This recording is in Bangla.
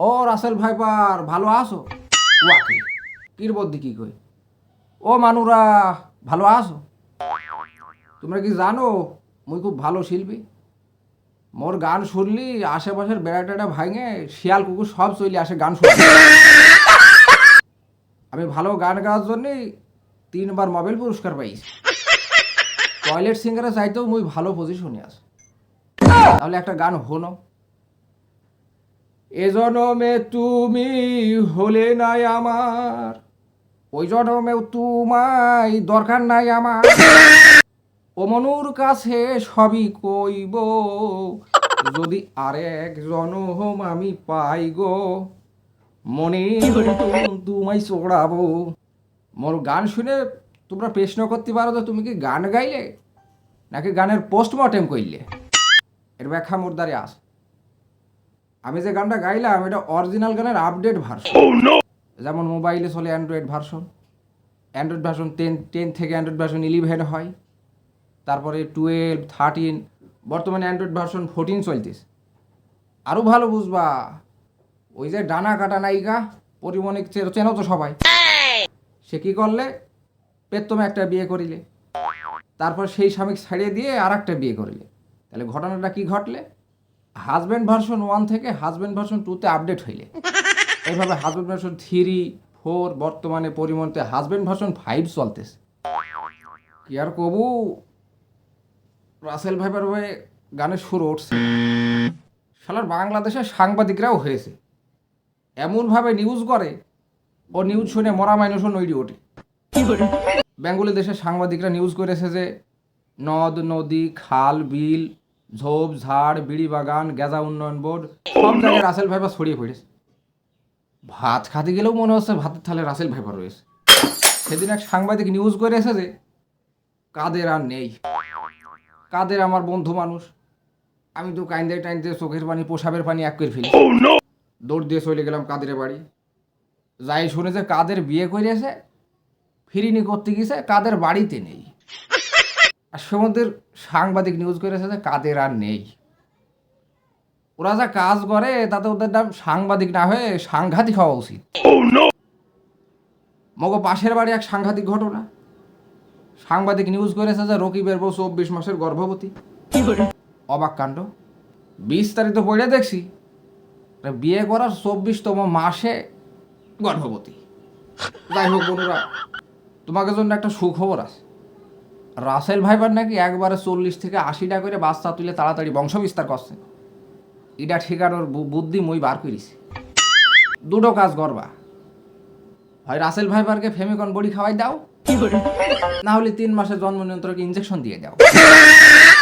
ও রাসেল ভাইপার, ভালো আছো? ওয়াকি কির বদ্দি কি কই? ও মানুরা, ভালো আছো? তোমরা কি জানো, মুই খুব ভালো শিল্পী। মোর গান শুনলি, আশেপাশের বেড়া টেড়া ভাঙে, শিয়াল কুকুর সব চলে আসে গান শুনতে। আমি ভালো গান গাওয়ার জন্যই তিনবার মোবাইল পুরস্কার পাইছি। টয়লেট সিঙ্গারে চাইতেও মুই ভালো পজিশনে আছে। তাহলে একটা গান হলো এ জনমে তুমি হলে নাই আমার। ওই জনমেও তোমায় দরকার নাই আমার। ও মনুর কাছে সবই কইব, যদি আরেক জনম আমি পাই গো, মনে তোমায় চড়াবো মোর গান শুনে তোমরা প্রশ্ন করতে পারো তো তুমি কি গান গাইলে, নাকি গানের পোস্টমর্টেম করলে এর ব্যাখ্যা মোর দ্বারে আস আমি যে গানটা গাইলাম এটা অরিজিনাল গানের আপডেট ভার্সন যেমন মোবাইলে চলে Android version Android version ten ten থেকে অ্যান্ড্রয়েড ভার্সন ইলেভেন হয়। তারপরে টুয়েলভ থার্টিন বর্তমানে অ্যান্ড্রয়েড ভার্সন ফোরটিন চলতেছে। আরও ভালো বুঝবা ওই যে ডানা কাটা নায়িকা পরিমণিক চেনো তো সবাই? সে কি করলে? পেত্তমে একটা বিয়ে করিলে। তারপর সেই স্বামীকে ছাড়িয়ে দিয়ে আর একটা বিয়ে করিলে। তাহলে ঘটনাটা কি ঘটলে? হাজব্যান্ড ভার্সন ওয়ান থেকে হাজব্যান্ড ভার্সন টুতে আপডেট হইলে। এইভাবে হাজব্যান্ড ভার্সন থ্রি ফোর বর্তমানে পরিমণতে হাজব্যান্ড ভার্সন ফাইভ চলতেছে। কি আর কবু? রাসেল ভাইবার ভাই গানের সুর উঠছে। শালার বাংলাদেশের সাংবাদিকরাও হয়েছে। এমনভাবে নিউজ করে ও নিউজ শুনে মরা মানুষও নইডি ওঠে। বেঙ্গলি দেশের সাংবাদিকরা নিউজ করেছে যে নদ নদী খাল বিল ঝোপ, ঝাড়, বিড়ি বাগান, গেজা উন্নয়ন বোর্ড, সব জায়গায় রাসেল ভাইবা ছড়িয়ে পড়েছে। ভাত খাতে গেলেও মনে হচ্ছে ভাতের থালে রাসেল ভাইবা রয়েছে। সেদিন এক সাংবাদিক নিউজ করেছে যে, কাদের আর নেই? কাদের আমার বন্ধু মানুষ? আমি তো কাইন্দে টাইন্দে চোখের পানি, পোশাবের পানি এক করে ফেলি দৌড় দিয়ে চলে গেলাম কাদের বাড়ি। যাই শুনেছে কাদের বিয়ে করেছে, ফিরিনি করতে গেছে কাদের বাড়িতে নেই? আর সমুদ্রের সাংবাদিক নিউজ করেছে যে কাদের আর নেই। ওরা যা কাজ করে, তাতে ওদের নাম সাংবাদিক না হয়ে সাংঘাতিক হওয়া উচিত। মগো পাশের বাড়ি এক সাংঘাতিক ঘটনা। সাংবাদিক নিউজ করেছে যে রকিবের বউ চব্বিশ মাসের গর্ভবতী। অবাক কাণ্ড। বিস্তারিত পড়ে দেখছি বিয়ে করার চব্বিশতম মাসে গর্ভবতী। যাই হোক বন্ধুরা তোমাকে জন্য একটা সুখবর আছে। রাসেল ভাইবার নাকি একবারে চল্লিশ থেকে আশিটা করে বাচ্চা তুলে তাড়াতাড়ি বংশ বিস্তার করছে। এটা ঠিকানোর বুদ্ধি মুই বার করিস দুটো কাজ করবা। হয় রাসেল ভাইবারকে ফেমিকন বড়ি খাওয়াই দাও না হলে তিন মাসের জন্ম নিয়ন্ত্রক ইঞ্জেকশন দিয়ে দাও।